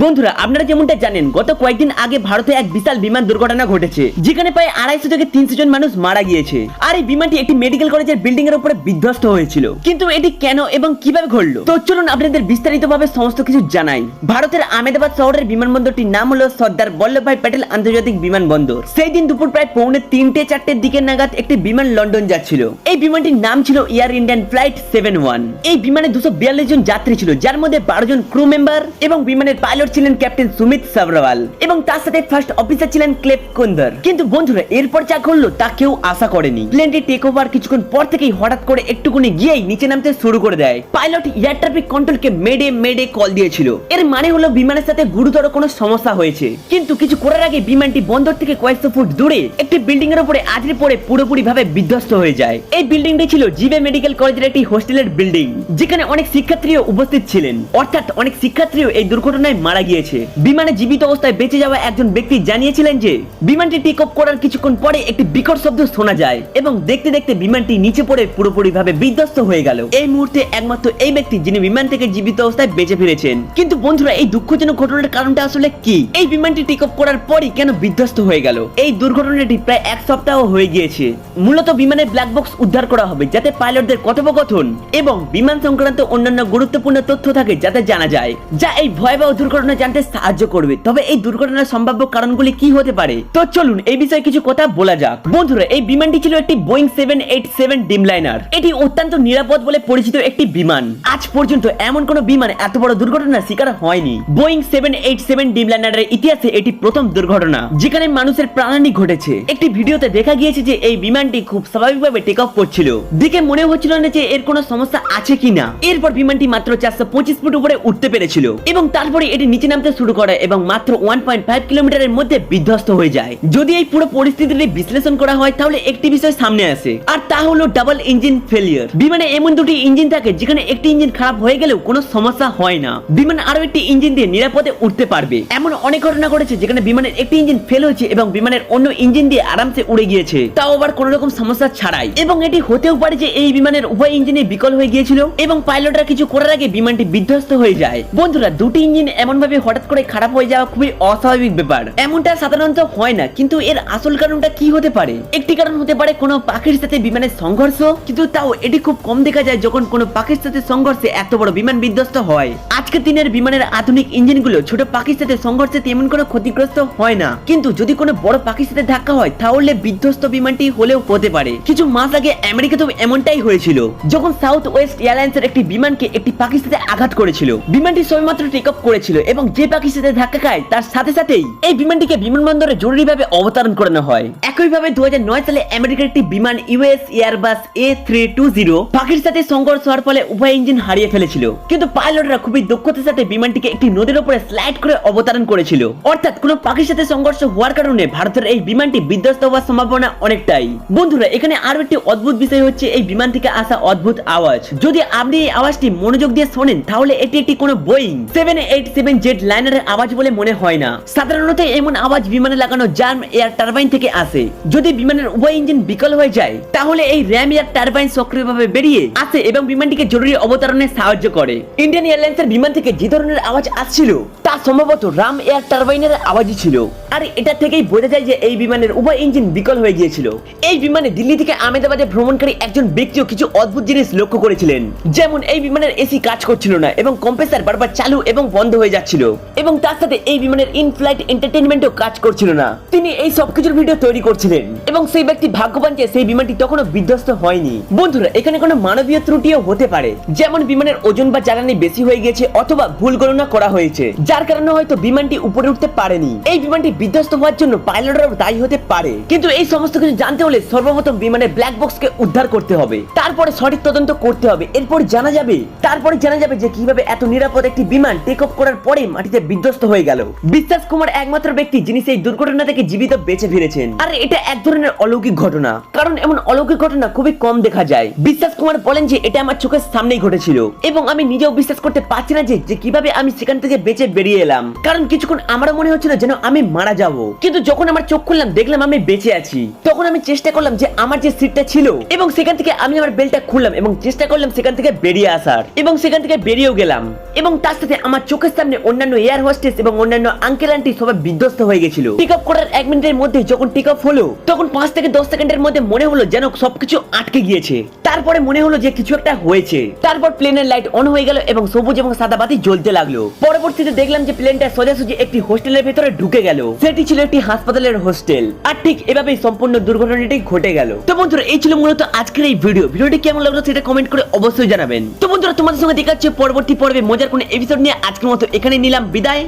বন্ধুরা, আপনারা যেমনটা জানেন? গত কয়েকদিন আগে ভারতে এক বিশাল বিমান দুর্ঘটনা ঘটেছে, যেখানে প্রায় আড়াইশো থেকে তিনশো জন মানুষ মারা গিয়েছে। আর এই বিমানটি একটি মেডিকেল কলেজের বিল্ডিং এর উপরে বিধ্বস্ত হয়েছিল। কিন্তু এটি কেন এবং কীভাবে ঘটলো? তো চলুন আপনাদের বিস্তারিতভাবে সমস্ত কিছু জানাই। ভারতের আহমেদাবাদ শহরের বিমানবন্দরটির নাম হলো সর্দার বল্লভভাই প্যাটেল আন্তর্জাতিক বিমানবন্দর। সেই দিন দুপুর প্রায় পৌনে তিনটে, চারটের দিকে নাগাদ একটি বিমান লন্ডন যাচ্ছিল। এই বিমানটির নাম ছিল Air Indian flight seven one এই বিমানে দুশো বিয়াল্লিশ জন যাত্রী ছিল, যার মধ্যে বারো জন ক্রু মেম্বার এবং বিমানের পাইলট ছিলেন ক্যাপ্টেন সুমিত সাবরাওয়াল এবং তার সাথে ফার্স্ট অফিসার ছিলেন ক্লেপ কুন্দর। কিন্তু বন্ধুরা, এরপর যা ঘটলো তা কেউ আশা করেনি। প্লেনটি টেক ওভার কিছুক্ষণ পর থেকেই হঠাৎ করে একটুকুনি গিয়েই নিচে নামতে শুরু করে দেয়। পাইলট এয়ার ট্রাফিক কন্ট্রোলকে মেডে মেডে কল দিয়েছিল। এর মানে হলো বিমানের সাথে গুরুতর কোনো সমস্যা হয়েছে। কিন্তু কিছু করার আগে বিমানটি বন্দর থেকে কয়েকশো ফুট দূরে একটি বিল্ডিং এর উপরে আছড়ে পড়ে পুরোপুরি ভাবে বিধ্বস্ত হয়ে যায়। এই বিল্ডিংটি ছিল জিবে মেডিকেল কলেজের একটি হোস্টেলের বিল্ডিং যেখানে অনেক শিক্ষার্থীও উপস্থিত ছিলেন। অর্থাৎ অনেক শিক্ষার্থীও এই দুর্ঘটনায় মারা গিয়েছে। বিমানে জীবিত অবস্থায় বেঁচে যাওয়া একজন ব্যক্তি জানিয়েছিলেন যে, বিমানটি টেক অফ করার কিছুক্ষণ পরে একটি বিকট শব্দ শোনা যায় এবং দেখতে দেখতে বিমানটি নিচে পড়ে পুরোপুরি ভাবে বিধ্বস্ত হয়ে গেল। এই মুহূর্তে একমাত্র এই ব্যক্তি যিনি বিমান থেকে জীবিত অবস্থায় বেঁচে ফিরেছেন। কিন্তু বন্ধুরা, এই দুঃখজনক ঘটনার কারণটা আসলে কি? এই বিমানটি টেক অফ করার পরই কেন বিধ্বস্ত হয়ে গেল? এই দুর্ঘটনাটি প্রায় এক সপ্তাহ হয়ে গিয়েছে। মূলত বিমানের ব্ল্যাক বক্স উদ্ধার করা হবে যাতে পাইলটদের কথোপকথন এবং বিমান সংক্রান্ত অন্যান্য গুরুত্বপূর্ণ তথ্য থাকে যাতে জানা যায়। যা এই ভয়াবহ দুর্ঘটনা জানতে সাহায্য করবে। তবে এই দুর্ঘটনার সম্ভাব্য কারণগুলি কি হতে পারে? তো চলুন, এই বিষয়ে কিছু কথা বলা যাক। বন্ধুরা, এই বিমানটি ছিল একটি Boeing seven eight seven Dreamliner এটি অত্যন্ত নিরাপদ বলে পরিচিত একটি বিমান। আজ পর্যন্ত এমন কোনো বিমান এত বড় দুর্ঘটনার শিকার হয়নি। বোয়িং সেভেন এইট সেভেন ডিমলাইনারের ইতিহাসে এটি প্রথম দুর্ঘটনা, যেখানে মানুষের প্রাণহানি ঘটেছে। একটি ভিডিওতে দেখা গিয়েছে যে এই বিমানটি খুব স্বাভাবিকভাবে টেক অফ করছিল। দেখে মনে হচ্ছিল না যে এর কোনো সমস্যা আছে কিনা। এরপর বিমানটি মাত্র চারশো পঁচিশ ফুট উপরে উঠতে পেরেছিল এবং তারপরে এটি নিচে নামতে শুরু করে এবং মাত্র ওয়ান পয়েন্ট ফাইভ কিলোমিটারের মধ্যে বিধ্বস্ত হয়ে যায়। যদি এই পুরো পরিস্থিতিটি বিশ্লেষণ করা হয়, তাহলে একটি বিষয় সামনে আসে, আর তা হলো ডাবল ইঞ্জিন ফেলিয়ার বিমানে এমন দুটি ইঞ্জিন থাকে, যেখানে একটি ইঞ্জিন খারাপ হয়ে গেলেও কোনো সমস্যা হয় না। বিমান আরও একটি ইঞ্জিন দিয়ে নিরাপদে উঠতে পারবে। এমন অনেক ঘটনা ঘটেছে, যেখানে বিমানের একটি ইঞ্জিন ফেল হয়েছে এবং বিমানের অন্য ইঞ্জিন দিয়ে আরামসে উড়ে গিয়েছে। তাও আবার কোনো রকম সমস্যা ছাড়াই। এবং এটি হতেও পারে যে এই বিমানের উভয় ইঞ্জিনে বিকল হয়ে গিয়েছিল, এবং পাইলটরা কিছু করার আগে বিমানটি বিধ্বস্ত হয়ে যায়। বন্ধুরা, দুটি ইঞ্জিন এমন ভাবে হঠাৎ করে খারাপ হয়ে যাওয়া খুবই অস্বাভাবিক ব্যাপার। এমনটা সাধারণত হয় না, কিন্তু এর আসল কারণটা কি হতে পারে? একটি কারণ হতে পারে কোনো পাখির সাথে বিমানের সংঘর্ষ, কিন্তু তাও এটি খুব কম দেখা যায় যখন কোনো পাখির সাথে সংঘর্ষে এত বড় বিমান বিধ্বস্ত হয়। আজকের দিনের বিমানের আধুনিক ইঞ্জিনগুলো ছোট পাখির সাথে সংঘর্ষে তেমন কোনো ক্ষতিগ্রস্ত হয় না। কিন্তু যদি কোনো বড় পাখির সাথে ধাক্কা হয়, তাহলে বিধ্বস্ত বিমানটি হলেও হতে পারে। কিছু মাস আগে আমেরিকাতেও এমনটাই হয়েছিল, যখন সাউথ ওয়েস্ট এয়ারলাইন্সের একটি বিমানকে একটি পাখির সাথে আঘাত করেছিল। বিমানটি সবেমাত্র টেক অফ করেছিল এবং যে পাখির সাথে ধাক্কা খায়, তার সাথে সাথেই এই বিমানটিকে বিমানবন্দরে জরুরিভাবে অবতরণ করানো হয়। একইভাবে দু সালে আমেরিকার একটি বিমান US Airbus A three two zero পাখির সাথে সংঘর্ষ হওয়ার ফলে উভয় ইঞ্জিন হারিয়ে ফেলেছিল। কিন্তু পাইলটরা খুবই দক্ষতার সাথে বিমানটিকে একটি নদীর উপরে স্লাইড করে অবতরণ করেছিল। অর্থাৎ কোনো পাখির সাথে সংঘর্ষ হওয়ার কারণে ভারতের এই বিমানটি বিধ্বস্ত হওয়ার সম্ভাবনা অনেকটাই। বন্ধুরা, এখানে আরও একটি অদ্ভুত বিষয় হচ্ছে এই বিমান থেকে আসা অদ্ভুত আওয়াজ। যদি আপনি এই আওয়াজটি মনোযোগ দিয়ে শোনেন, তাহলে এটি একটি কোনো Boeing. Seven eight seven jet লাইনারের আওয়াজ বলে মনে হয় না। সাধারণত এমন আওয়াজ বিমানে লাগানো জার্ম এয়ার টারবাইন থেকে আসে। যদি বিমানের উভয় ইঞ্জিন বিকল হয়ে যায়, তাহলে এই র্যাম এয়ার টারবাইন সক্রিয়ভাবে বেরিয়ে আসে এবং বিমানটিকে জরুরি অবতরণে সাহায্য করে। ইন্ডিয়ান এয়ারলাইন্সের বিমান থেকে যে ধরনের আওয়াজ আসছিল, তা সম্ভবত রাম এয়ার টারবাইনের আওয়াজই ছিল। আর এটা থেকেই বোঝা যায় যে এই বিমানের উভয় ইঞ্জিন বিকল হয়ে গিয়েছিল। এই বিমানে দিল্লি থেকে আহমেদাবাদে ভ্রমণকারী একজন ব্যক্তিও কিছু অদ্ভুত জিনিস লক্ষ্য করেছিলেন। যেমন এই বিমানের এসি কাজ করছিল না এবং কম্প্রেসার বারবার চালু এবং বন্ধ হয়ে যাচ্ছিল এবং তার সাথে এই বিমানের ইন ফ্লাইট এন্টারটেনমেন্টও কাজ করছিল না। তিনি এই সবকিছুর ভিডিও তৈরি করছিলেন এবং সেই ব্যক্তি ভাগ্যবান যে সেই বিমানটি তখনও বিধ্বস্ত হয়নি। বন্ধুরা, এখানে কোনো মানবীয় ত্রুটিও হতে পারে, যেমন বিমানের ওজন বা জ্বালানি বেশি হয়ে গেছে অথবা ভুল গণনা করা হয়েছে, যার কারণে হয়তো বিমানটি উপরে উঠতে পারেনি। এই বিমানটি বিধ্বস্ত হওয়ার জন্য পাইলটরাও দায়ী হতে পারে। কিন্তু এই সমস্ত কিছু জানতে হলে সর্বপ্রথম বিমানের ব্ল্যাক বক্সকে উদ্ধার করতে হবে। তারপরে সঠিক তদন্ত করতে হবে। এরপর জানা যাবে, তারপরে জানা যাবে যে কীভাবে এত নিরাপদ একটি বিমান টেক অফ করার পরে মাটিতে বিধ্বস্ত হয়ে গেল। বিশ্বাস কুমার একমাত্র ব্যক্তি যিনি সেই দুর্ঘটনা থেকে জীবিত বেঁচে ফিরেছেন। আর এটা এক ধরনের অলৌকিক ঘটনা, কারণ এমন অলৌকিক ঘটনা খুবই কম দেখা যায়। বিশ্বাস কুমার বলেন যে এটা আমার চোখের সামনেই ঘটেছিল, এবং আমি নিজেও বিশ্বাস করতে পারছি না যে কীভাবে আমি সেখান থেকে বেঁচে বেরিয়ে এলাম। কারণ কিছুক্ষণ আমারও মনে হচ্ছিল যেন আমি মারা যাব। কিন্তু যখন আমার চোখ খুললাম, দেখলাম আমি বেঁচে আছি। তখন আমি চেষ্টা করলাম যে আমার যে সিটটা ছিল, এবং সেখান থেকে আমি আমার বেলটা খুললাম, এবং চেষ্টা করলাম সেখান থেকে বেরিয়ে আসার, এবং সেখান থেকে বেরিয়েও গেলাম, এবং তার সাথে আমার চোখের সামনে অন্যান্য এয়ার হোস্টেস এবং অন্যান্য আঙ্কেল আন্টি সবাই বিধ্বস্ত হয়ে গেছিল। টেক আপ করার এক মিনিটের মধ্যে যখন টেক আপ হলো, তখন পাঁচ থেকে দশ সেকেন্ডের মধ্যে মনে হলো যেন সবকিছু আটকে গিয়েছে। তারপরে মনে হলো যে কিছু একটা হয়েছে। তারপর প্লেনের লাইট অন হয়ে গেল এবং সবুজ এবং সাদা বাতি জ্বলতে লাগল। পরবর্তীতে দেখলাম যে প্লেনটা সোজাসুজি একটি হোস্টেলের ভেতরে ঢুকে গেল। সেটি ছিল একটি হাসপাতালের হোস্টেল। আর ঠিক এভাবেই সম্পূর্ণ দুর্ঘটনাটি ঘটে গেল। তো বন্ধুরা, এই ছিল মূলত আজকের এই ভিডিও ভিডিওটি কেমন লাগল সেটা কমেন্ট করে অবশ্যই জানাবেন। তো বন্ধুরা, তোমাদের সঙ্গে দেখা হচ্ছে পরবর্তী পর্বে। মজার কোনো এপিসোড নিয়ে আজকের মতো এখানে নিলাম বিদায়।